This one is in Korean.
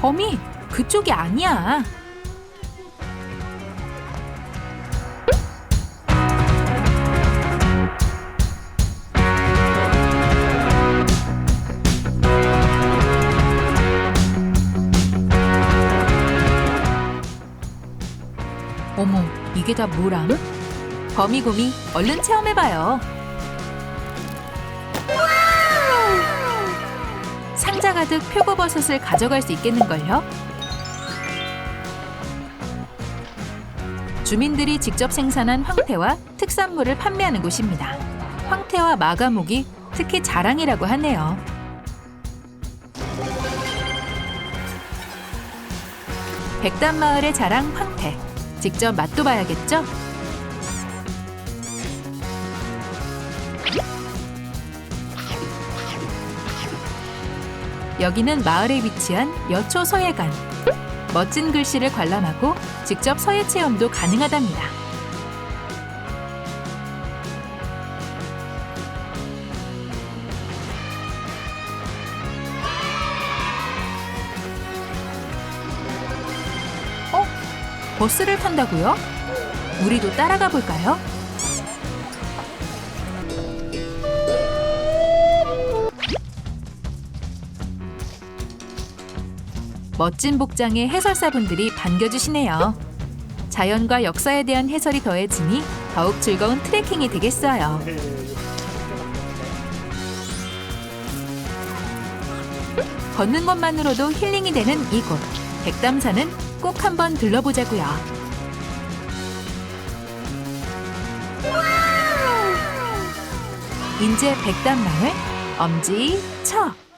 범이 그쪽이 아니야. 어머, 이게 다 뭐람? 범이곰이 얼른 체험해봐요. 가득 표고버섯을 가져갈 수 있겠는걸요? 주민들이 직접 생산한 황태와 특산물을 판매하는 곳입니다. 황태와 마가목이 특히 자랑이라고 하네요. 백담마을의 자랑 황태. 직접 맛도 봐야겠죠? 여기는 마을에 위치한 여초 서예관. 멋진 글씨를 관람하고 직접 서예 체험도 가능하답니다. 어? 버스를 탄다고요? 우리도 따라가 볼까요? 멋진 복장의 해설사분들이 반겨주시네요. 자연과 역사에 대한 해설이 더해지니 더욱 즐거운 트레킹이 되겠어요. 걷는 것만으로도 힐링이 되는 이곳 백담산은 꼭 한번 들러보자고요. 인제 백담마을 엄지 척